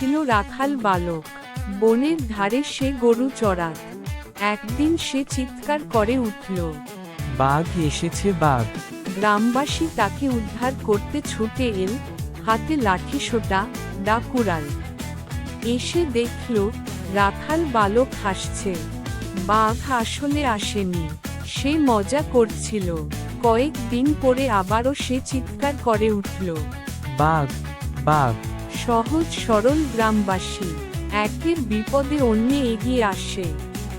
ছিল রাখাল বালক। বনের ধারে সে গরু চড়াত। একদিন সে চিৎকার করে উঠল বাঘ এসেছে বাঘ। গ্রামবাসী তাকে উদ্ধার করতে ছুটে এল হাতে লাঠি সোটা ডাকুরাল। এসে দেখল রাখাল বালক হাসছে। বাঘ আসলে আসেনি সে মজা করছিল। কয়েক দিন পরে আবারও সে চিৎকার করে উঠল বাঘ বাঘ। সহজ সরল গ্রামবাসী। একের বিপদে অন্যে এগিয়ে আসে।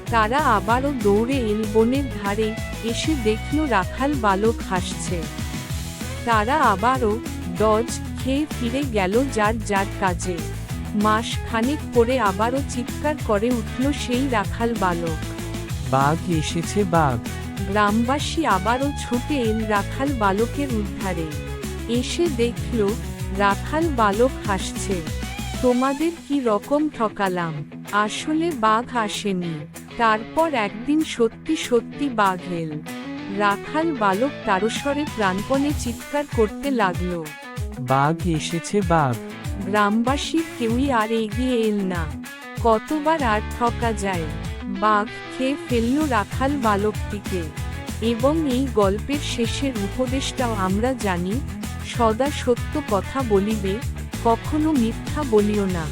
তারা আবারও দৌড়ে এল বনের ধারে এসে দেখল রাখাল বালক হাসছে। তারা আবারও ডজ খেয়ে ফিরে গেল যার যার কাজে। মাস খানেক পরে আবারও চিৎকার করে উঠল সেই রাখাল বালক। বাঘ এসেছে বাঘ। গ্রামবাসী আবারও ছুটে এল রাখাল বালকের উদ্ধারে। এসে দেখল রাখাল বালক হাসছে তোমাদের কি রকম ঠকালাম? আসলে বাঘ আসেনি। তারপর একদিন সত্যি সত্যি বাঘ এল। রাখাল বালক তারস্বরে প্রাণপণে চিৎকার করতে লাগল বাঘ এসেছে বাঘ! গ্রামবাসী কেউই আর এগিয়ে এল না। কতবার আর ঠকা যায়? বাঘ খেয়ে ফেলল রাখাল বালকটিকে। এবং এই গল্পের শেষের উপদেশটাও আমরা জানি সদা সত্য কথা বলিবে কখনো মিথ্যা বলিও না।